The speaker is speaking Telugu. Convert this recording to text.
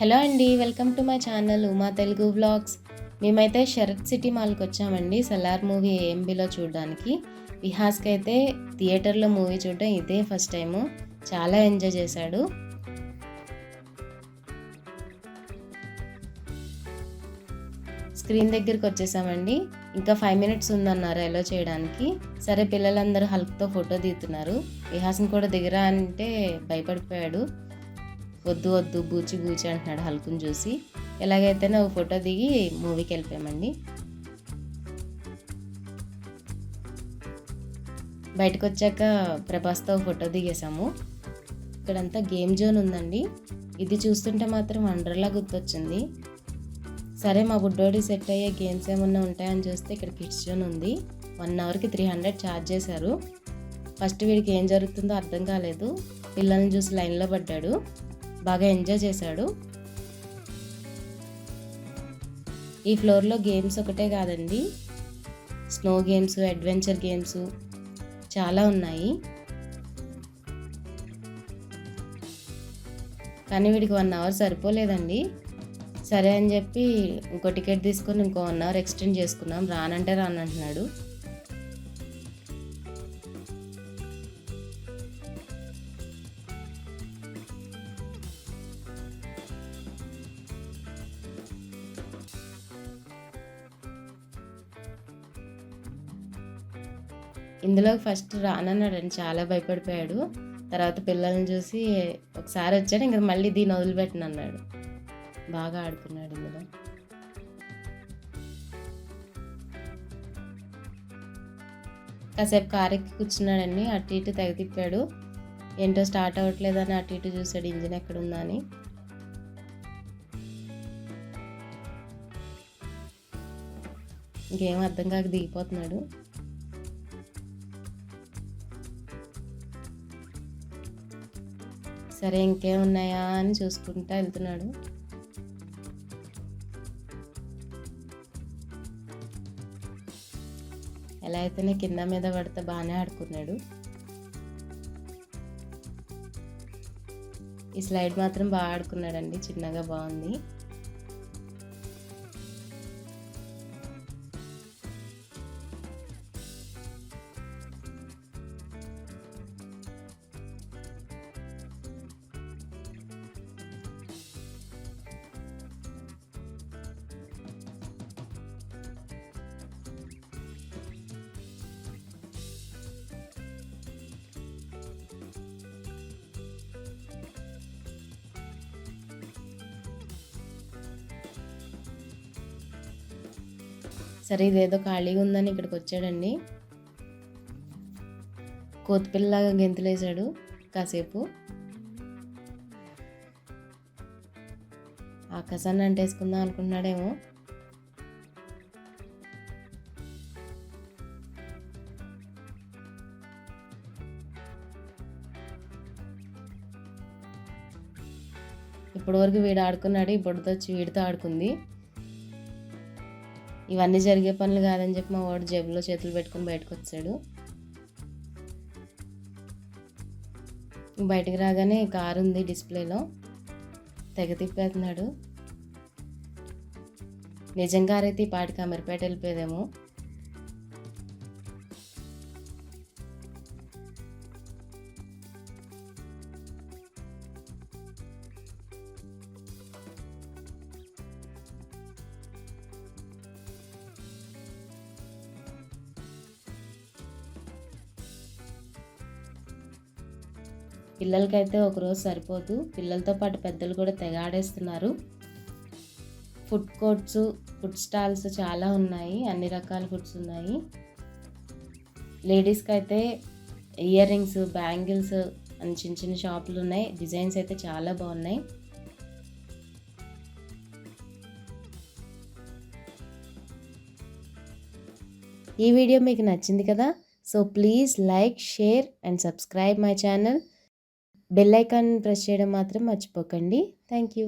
హలో అండి welcome to my channel Uma Telugu vlogs. మేమైతే శరత్ సిటీ మాల్కి వచ్చామండి సలార్ మూవీ ఏఎంబీలో చూడడానికి. విహాస్కి అయితే థియేటర్లో మూవీ చూడడం ఇదే ఫస్ట్ టైము. చాలా ఎంజాయ్ చేశాడు. స్క్రీన్ దగ్గరికి వచ్చేసామండి. ఇంకా ఫైవ్ మినిట్స్ ఉందన్నారు ఎలా చేయడానికి. సరే పిల్లలందరూ హల్క్తో ఫోటో దిగుతున్నారు. విహాస్ని కూడా దిగరా అంటే భయపడిపోయాడు. వద్దు వద్దు బూచి బూచి అంటున్నాడు హల్కుని చూసి. ఎలాగైతేనే ఒక ఫోటో దిగి మూవీకి వెళ్ళిపోయామండి. బయటకు వచ్చాక ప్రభాస్తో ఫోటో దిగేసాము ఇక్కడంతా గేమ్ జోన్ ఉందండి. ఇది చూస్తుంటే మాత్రం వండర్లా గుర్తొచ్చింది. సరే మా బుడ్డోడి సెట్ అయ్యే గేమ్స్ ఏమన్నా ఉంటాయని చూస్తే ఇక్కడ కిడ్స్ జోన్ ఉంది. వన్ అవర్కి త్రీ హండ్రెడ్ ఛార్జ్ చేశారు. ఫస్ట్ వీడికి ఏం జరుగుతుందో అర్థం కాలేదు. పిల్లల్ని చూసి లైన్లో పడ్డాడు. బాగా ఎంజాయ్ చేశాడు. ఈ ఫ్లోర్లో గేమ్స్ ఒకటే కాదండి. స్నో గేమ్స్ అడ్వెంచర్ గేమ్స్ చాలా ఉన్నాయి. కానీ వీడికి వన్ అవర్ సరిపోలేదండి. సరే అని చెప్పి ఇంకో టికెట్ తీసుకొని ఇంకో వన్ అవర్ ఎక్స్టెండ్ చేసుకున్నాం రానంటే రానంటున్నాడు. ఇందులో ఫస్ట్ రానన్నాడని చాలా భయపడిపోయాడు. తర్వాత పిల్లల్ని చూసి ఒకసారి వచ్చాడు ఇంకా మళ్ళీ దీన్ని వదిలిపెట్టిన అన్నాడు బాగా ఆడుకున్నాడు ఇందులో. కాసేపు కారు ఎక్కి కూర్చున్నాడని అటు ఇటు తెగ తిప్పాడు. ఏంటో స్టార్ట్ అవ్వట్లేదని అటు ఇటు చూసాడు ఇంజిన్ ఎక్కడుందా అని. ఇంకేం అర్థం కాక దిగిపోతున్నాడు. సరే ఇంకేమున్నాయా అని చూసుకుంటా వెళ్తున్నాడు. ఎలా అయితేనే కింద మీద పడితే బాగానే ఆడుకున్నాడు. ఈ స్లైడ్ మాత్రం బాగా ఆడుకున్నాడండి చిన్నగా బాగుంది. సరే ఇదేదో ఖాళీగా ఉందని ఇక్కడికి వచ్చాడండి. కోతిపిల్లలాగా గెంతులేశాడు కాసేపు. ఆకాశాన్ని అంటేసుకుందాం అనుకున్నాడేమో ఇప్పటివరకు వీడు ఆడుకున్నాడు ఇప్పుడు వచ్చి వీడితో ఆడుకుంది. ఇవన్నీ జరిగే పనులు కాదని చెప్పి మా వాడు జేబులో చేతులు పెట్టుకొని బయటకు వచ్చాడు. బయటకు రాగానే కారు ఉంది డిస్ప్లేలో. తెగ తిప్పేస్తున్నాడు. నిజంగా అయితే ఈ పాటికి అమీర్పేట వెళ్ళిపోయేదేమో. పిల్లలకైతే ఒకరోజు సరిపోదు. పిల్లలతో పాటు పెద్దలు కూడా తెగ ఆడేస్తున్నారు. ఫుడ్ కోర్ట్స్ ఫుడ్ స్టాల్స్ చాలా ఉన్నాయి. అన్ని రకాల ఫుడ్స్ ఉన్నాయి. లేడీస్కి అయితే ఇయర్ రింగ్స్ బ్యాంగిల్స్ అని చిన్న చిన్న షాపులు ఉన్నాయి. డిజైన్స్ అయితే చాలా బాగున్నాయి. ఈ వీడియో మీకు నచ్చింది కదా? So please like share and subscribe my channel bell icon press చేయడం మాత్రం మర్చిపోకండి. Thank you